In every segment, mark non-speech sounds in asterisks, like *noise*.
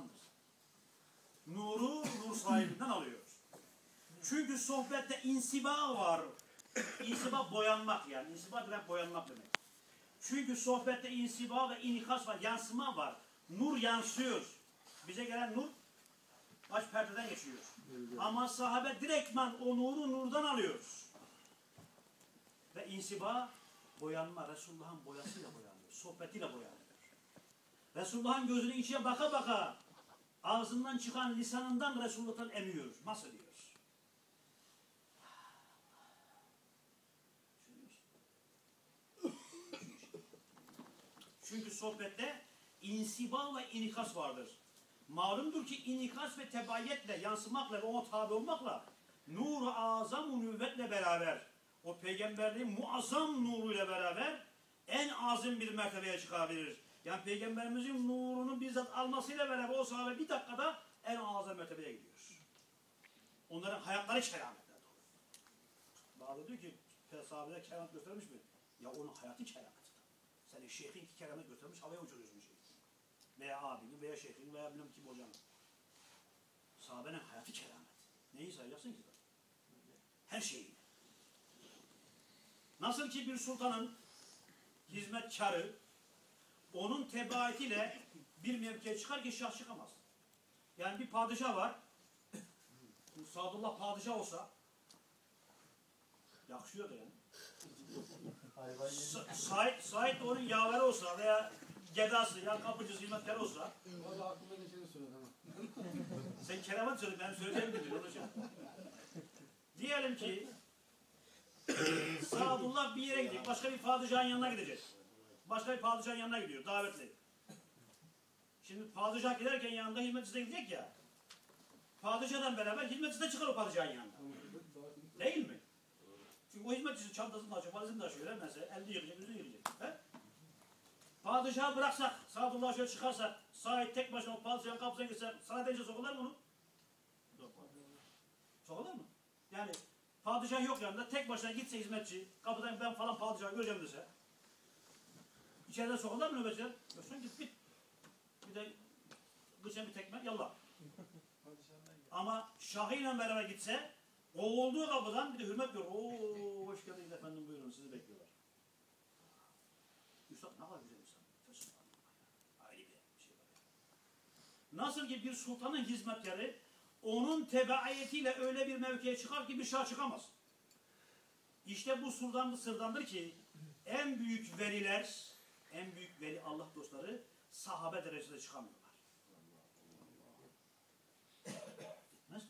Resulullah'ındır. Nuru nur sahibinden alıyoruz. Çünkü sohbette insiba var. İnsiba boyanmak yani. İnsiba demek boyanmak demek. Çünkü sohbette insiba ve inikas var, yansıma var. Nur yansıyor. Bize gelen nur baş perdeden geçiyor. Ama sahabe direktman o nuru nurdan alıyoruz. Ve insiba boyanma Resulullah'ın boyasıyla boyanıyor. Sohbetiyle boyanıyor. Resulullah'ın gözünün içine baka baka ağzından çıkan lisanından Resulullah'tan emiyoruz. Nasıl diyoruz? Çünkü sohbette insiba ve inikas vardır. Malumdur ki inikas ve tebayetle, yansımakla ve ona tabi olmakla nur-u azam nüvvetle beraber o peygamberliğin muazzam nuruyla beraber en azim bir mertebeye çıkabilir. Yani peygamberimizin nurunu bizzat almasıyla beraber o sahabe bir dakikada en azam mertebeye gidiyor. Onların hayatları kerametler dolu. Bazı diyor ki sahabeler keramet göstermiş mi? Ya onun hayatı keramet. Senin şeyhin ki keramet göstermiş havaya uçuruyorsun şeyi. Veya abini veya şeyhin veya bilmem kim hocanın. Sahabenin hayatı keramet. Neyi sayacaksın ki? Her şeyi. Nasıl ki bir sultanın hizmetkarı onun tebaetiyle bir mevkiye çıkar ki şah çıkamaz. Yani bir padişah var. *coughs* Sadullah padişah olsa yakışıyor da yani. Sa- Sait, Sait de onun yaver olsa veya gedası, ya kapıcısı, hizmetkar olsa Valla aklıma geçeni söyledi ama. *laughs* sen keramet söyle, ben söyleyeceğim dedi onun için. Diyelim ki *coughs* Sadullah bir yere gidiyor, başka bir padişahın yanına gidecek. Başka bir padişahın yanına gidiyor, davetli. Şimdi padişah giderken yanında hizmetçisi de gidecek ya. Padişahdan beraber hizmetçisi de çıkar o padişahın yanına. Değil mi? Çünkü o hizmetçisi çantasını taşıyor, valizini taşıyor. Mi? Mesela elini yıkayacak, yüzünü yıkayacak. He? Padişahı bıraksak, Sadullah'ı şöyle çıkarsak, Said tek başına o padişahın kapısına gitse, sana deyince sokular mı onu? Yok. Sokular mı? Yani padişah yok yanında, tek başına gitse hizmetçi, kapıdan ben falan padişahı göreceğim dese, içeride sokular mı nöbetçiler? Yoksun git git. Bir de gıçan bir tekme, yallah. Ama şahıyla beraber gitse, o olduğu kapıdan bir de hürmet görür. Oo hoş geldiniz efendim buyurun sizi bekliyorlar. Üstad ne kadar güzel insan. Ayrı bir şey var. Nasıl ki bir sultanın hizmetkarı onun tebaiyetiyle öyle bir mevkiye çıkar ki bir şah çıkamaz. İşte bu sırdandır, sırdandır ki en büyük veliler, en büyük veli Allah dostları sahabe derecesinde çıkamıyorlar. Gitmez?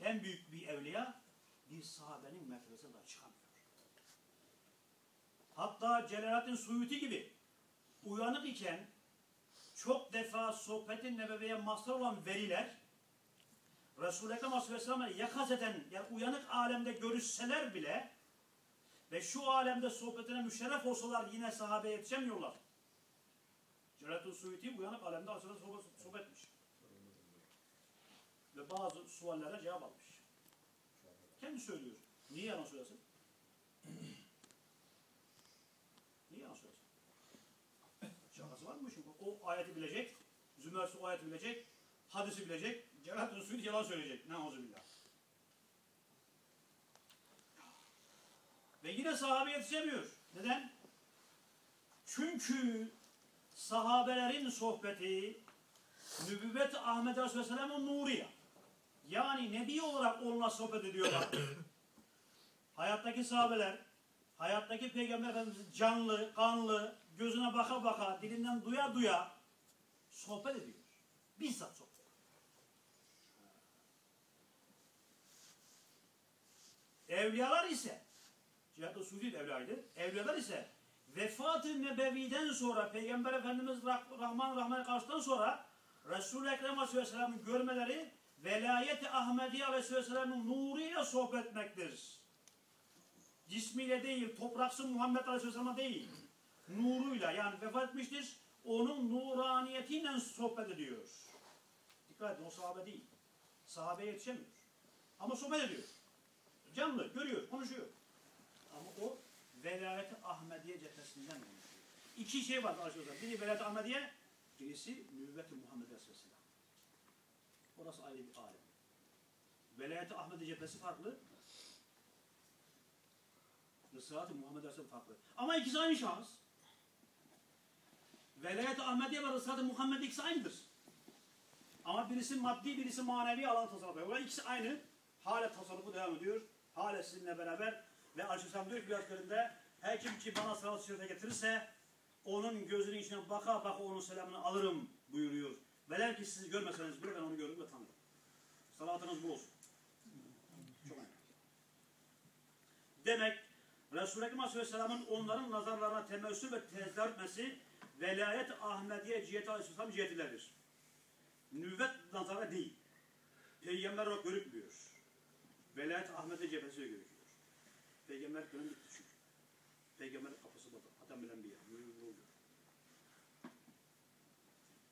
En büyük bir evliya bir sahabenin mertebesine daha çıkamıyor. Hatta Celaleddin Suyuti gibi uyanık iken çok defa sohbetin nebeveye mazhar olan veliler Resul-i Ekrem Aleyhisselam'la yakaz eden yani uyanık alemde görüşseler bile ve şu alemde sohbetine müşerref olsalar yine sahabeye yetişemiyorlar. Celaleddin Suyuti uyanık alemde Aleyhisselam'la sohbet, sohbetmiş. Ve bazı suallere cevap almış. Kendi söylüyor. Niye yalan söylesin? Niye yalan söylesin? Şakası var mı işin? O ayeti bilecek, Zümersi o ayeti bilecek, hadisi bilecek, Celal Resulü yalan söyleyecek. Neuzubillah. Ve yine sahabe yetişemiyor. Neden? Çünkü sahabelerin sohbeti nübüvvet Ahmet Aleyhisselam'ın nuriye. Yani nebi olarak onunla sohbet ediyorlar. *coughs* hayattaki sahabeler, hayattaki peygamber efendimiz canlı, kanlı, gözüne baka baka, dilinden duya duya sohbet ediyor. Bizzat sohbet. Evliyalar ise, Cihat-ı Suudi evliyaydı, evliyalar ise vefat-ı nebeviden sonra Peygamber Efendimiz Rah- Rahman Rahman karşıdan sonra Resul-i Ekrem Aleyhisselam'ın görmeleri velayet-i Ahmediye Aleyhisselam'ın nuruyla sohbet. Cismiyle değil, topraksı Muhammed Aleyhisselam'a değil, nuruyla yani vefat etmiştir, onun nuraniyetiyle sohbet ediyor. Dikkat edin o sahabe değil. Sahabeye yetişemiyor. Ama sohbet ediyor. Canlı, görüyor, konuşuyor. Ama o velayet-i Ahmediye cephesinden konuşuyor. İki şey var arkadaşlar. Biri velayet-i Ahmediye, birisi nübüvvet-i Muhammed Aleyhisselam. Orası ayrı bir alem. Velayet-i Ahmedi cephesi farklı. Sırat-ı Muhammed Aleyhisselam farklı. Ama ikisi aynı şahıs. Velayet-i Ahmediye ve Rısat-ı Muhammed ikisi aynıdır. Ama birisi maddi, birisi manevi alan tasarrufu. yapıyor. ikisi aynı. Hala tasarrufu devam ediyor. Hala sizinle beraber ve Aleyhisselam diyor ki bir ayetlerinde her kim ki bana salat sürete getirirse onun gözünün içine baka baka onun selamını alırım buyuruyor. Velev ki siz görmeseniz bile ben onu gördüm ve tanıdım. Salatınız bu olsun. Çok önemli. Demek Resul-i Ekrem Aleyhisselam'ın onların nazarlarına temessül ve tezahür etmesi velayet Ahmediye ciheti Aleyhisselam cihetileridir. Nüvvet nazara değil. Peygamber olarak görükmüyor. Velayet Ahmediye cephesiyle görüküyor. Peygamber dönem bitti çünkü. Peygamber kapısı burada. Hatem bilen bir yer.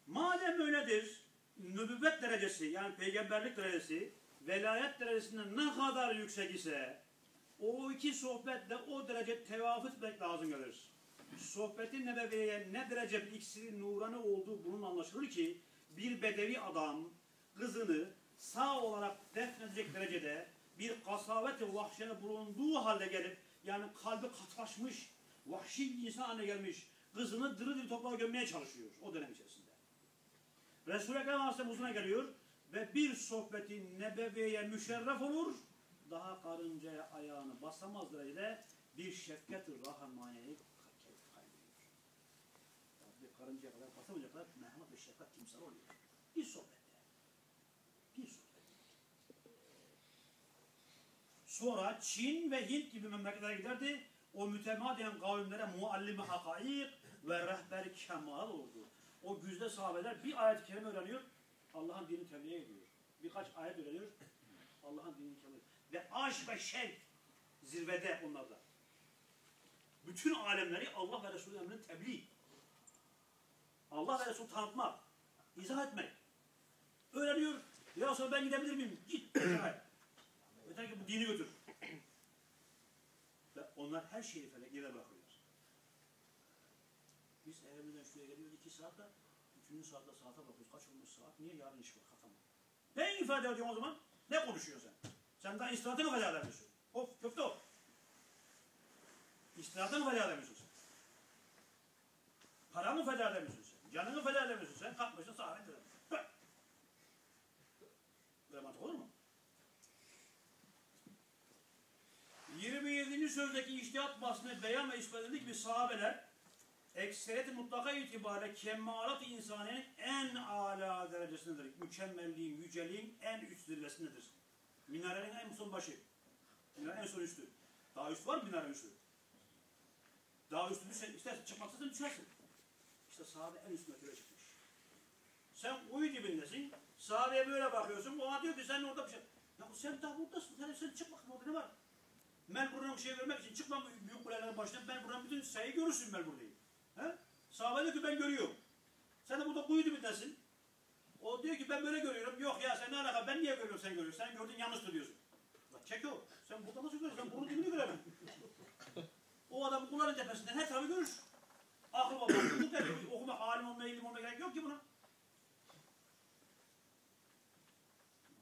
Madem öyledir, nübüvvet derecesi yani peygamberlik derecesi velayet derecesinden ne kadar yüksek ise o iki sohbetle o derece tevafuk etmek lazım gelir. Sohbetin nebeviyeye ne derece bir iksirin nurani olduğu bunun anlaşılır ki bir bedevi adam kızını sağ olarak defnedecek derecede bir kasavet-i vahşene bulunduğu halde gelip yani kalbi katlaşmış, vahşi bir insan haline gelmiş kızını dırı dırı toprağa gömmeye çalışıyor o dönem içerisinde. Resul-i Ekrem Aleyhisselam huzuruna geliyor ve bir sohbetin nebeviyeye müşerref olur daha karıncaya ayağını basamaz derecede bir rahmaniyet kaybediyor. Bir karıncaya kadar basamayacak kadar merhamet ve şefkat timsal oluyor. Bir sohbette. Bir sohbette. Sonra Çin ve Hint gibi memleketlere giderdi. O mütemadiyen kavimlere muallimi hakaik ve rehber kemal oldu. O güzde sahabeler bir ayet-i kerime öğreniyor. Allah'ın dinini tebliğ ediyor. Birkaç ayet öğreniyor. Allah'ın dinini tebliğ ediyor. Ve aşk ve şevk zirvede onlarda. Bütün alemleri Allah ve Resulü emrinin tebliğ. Allah ve Resulü tanıtmak, izah etmek. Öğreniyor. Ya sonra ben gidebilir miyim? Git. *clears throat* Yeter ki bu dini götür. Ve onlar her şeyi felek yere bırakıyorlar. Biz evimizden şuraya geliyoruz iki saatte, üçüncü saatte saate bakıyoruz. Kaç olmuş saat? Niye yarın iş var? Kalkamam. Ne ifade ediyorsun o zaman? Ne konuşuyorsun sen? Sen daha istirahatı mı feda edemiyorsun? Of köfte of. İstirahatı mı feda edemiyorsun sen? Para mı feda edemiyorsun sen? Canını feda edemiyorsun sen? Kalkmışsın sağa ediyorsun. Böyle mantık olur mu? Sözdeki iştihat basını beyan ve ispat edildiği gibi sahabeler ekseriyeti mutlaka itibariyle kemalat insanın en âlâ derecesindedir. Mükemmelliğin, yüceliğin en üst zirvesindedir. Minarenin en son başı. Minarenin en son üstü. Daha üstü var mı minarenin üstü? Daha üstü düşsen, istersen çıkmak istersen düşersin. İşte sahabe en üst mertebe çıkmış. Sen uyu dibindesin. Sahabeye böyle bakıyorsun. Ona diyor ki sen orada bir şey. Ya sen daha buradasın. Sen, sen çık bakayım orada ne var? Melbur'un şey görmek için çıkmam büyük kulelerin başına. Melbur'un bütün sayıyı görürsün Melbur'dayı. He? Sahabe diyor ki ben görüyorum. Sen de burada kuyu dibindesin. O diyor ki ben böyle görüyorum. Yok ya sen ne alaka ben niye görüyorum sen görüyorsun. Sen gördün yanlış diyorsun. Bak çek o. Sen burada nasıl görüyorsun? Sen bunun dibini göremem. o adam kulların tepesinden her tarafı görür. Akıl babam. Bu okumak, alim olmaya, ilim olmaya gerek yok ki buna.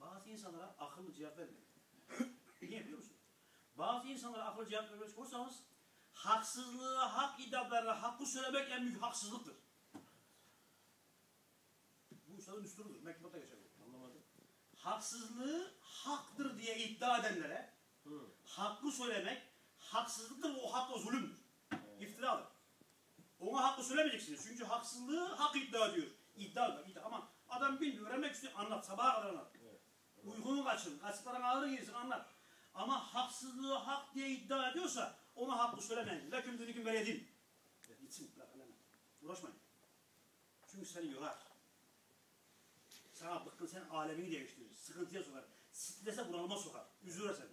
Bazı insanlara akıllı cevap vermiyor. Niye biliyor musun? Bazı insanlara akıllı cevap vermek olursanız haksızlığı, hak iddialarına hakkı söylemek en büyük haksızlıktır. Bu üstadın üstündür. Mektubatta geçer. Anlamadım. Haksızlığı haktır diye iddia edenlere hakkı söylemek haksızlıktır ve o hakla zulümdür. İftiradır. Ona hakkı söylemeyeceksiniz. Çünkü haksızlığı hak iddia ediyor. İddia da iddia. Ama adam bilmiyor, öğrenmek istiyor. Anlat, sabaha kadar anlat. Uykunu kaçır, kaçıkların ağrı girsin anlat. Haksızlığı hak diye iddia ediyorsa ona hakkı söylemeyin. Leküm düdüküm veledin. Gitsin, bırak eleme. Uğraşmayın. Çünkü seni yorar. Sana bıkkın, sen alemini değiştirir. Sıkıntıya sokar. Strese bunalıma sokar. Üzülür seni.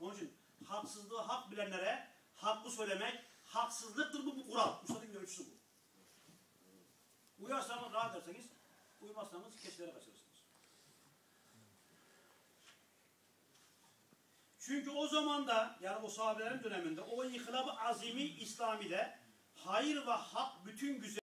Onun için haksızlığı hak bilenlere hakkı söylemek haksızlıktır bu, bu kural. Üstadın ölçüsü bu. Uyarsanız rahat ederseniz, uymazsanız kesilere kaçırırsınız. Çünkü o zaman da yani o sahabelerin döneminde o inkılab-ı azimi İslami'de hayır ve hak bütün güzel